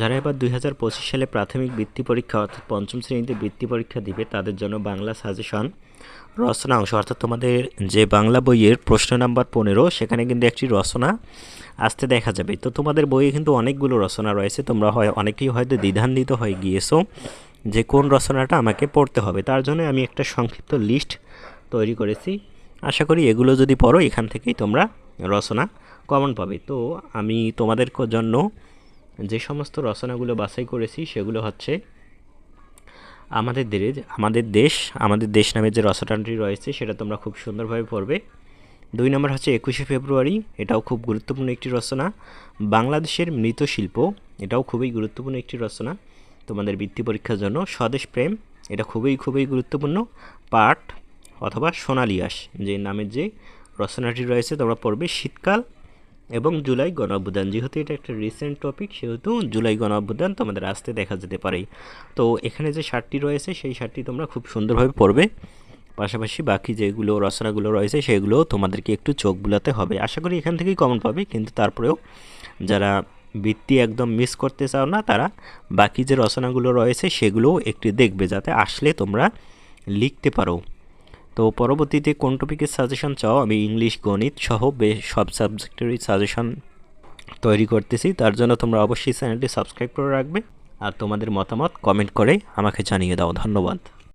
যারা এবার দুই হাজার পঁচিশ সালে প্রাথমিক বৃত্তি পরীক্ষা অর্থাৎ পঞ্চম শ্রেণীতে বৃত্তি পরীক্ষা দিবে, তাদের জন্য বাংলা সাজেশন রচনা অংশ। অর্থাৎ তোমাদের যে বাংলা বইয়ের প্রশ্ন নাম্বার পনেরো, সেখানে কিন্তু একটি রচনা আসতে দেখা যাবে। তো তোমাদের বইয়ে কিন্তু অনেকগুলো রচনা রয়েছে, তোমরা হয়, অনেকেই হয়তো দ্বিধান্বিত হয়ে গিয়েছো যে কোন রচনাটা আমাকে পড়তে হবে। তার জন্য আমি একটা সংক্ষিপ্ত লিস্ট তৈরি করেছি। আশা করি এগুলো যদি পড়ো, এখান থেকেই তোমরা রচনা কমন পাবে। তো আমি তোমাদের জন্য যে সমস্ত রচনাগুলো বাছাই করেছি, সেগুলো হচ্ছে আমাদের দেশ আমাদের দেশ আমাদের দেশ নামে যে রচনাটি রয়েছে, সেটা তোমরা খুব সুন্দরভাবে পড়বে। দুই নম্বর হচ্ছে একুশে ফেব্রুয়ারি, এটাও খুব গুরুত্বপূর্ণ একটি রচনা। বাংলাদেশের মৃৎশিল্প এটাও খুবই গুরুত্বপূর্ণ একটি রচনা। তোমাদের বৃত্তি পরীক্ষার জন্য স্বদেশ প্রেম, এটা খুবই খুবই গুরুত্বপূর্ণ। পাঠ অথবা সোনালিয়াস যে নামের যে রচনাটি রয়েছে, তোমরা পড়বে শীতকাল এবং জুলাই গণ অভ্যুত্থান, যেহেতু এটা একটা রিসেন্ট টপিক সেহেতু জুলাই গণ অভ্যুত্থান তোমাদের আসতে দেখা যেতে পারে। তো এখানে যে সারটি রয়েছে, সেই সারটি তোমরা খুব সুন্দরভাবে পড়বে। পাশাপাশি বাকি যেগুলো রচনাগুলো রয়েছে, সেগুলো তোমাদেরকে একটু চোখ বুলাতে হবে। আশা করি এখান থেকেই কমন পাবে, কিন্তু তারপরেও যারা বৃত্তি একদম মিস করতে চাও না, তারা বাকি যে রচনাগুলো রয়েছে, সেগুলোও একটু দেখবে, যাতে আসলে তোমরা লিখতে পারো। তো পরবর্তীতে কোন টপিকের সাজেশন চাও? আমি ইংলিশ গণিত সহ বেশ সব সাবজেক্টেরই সাজেশন তৈরি করতেছি। তার জন্য তোমরা অবশ্যই চ্যানেলটি সাবস্ক্রাইব করে রাখবে। আর তোমাদের মতামত কমেন্ট করে আমাকে জানিয়ে দাও। ধন্যবাদ।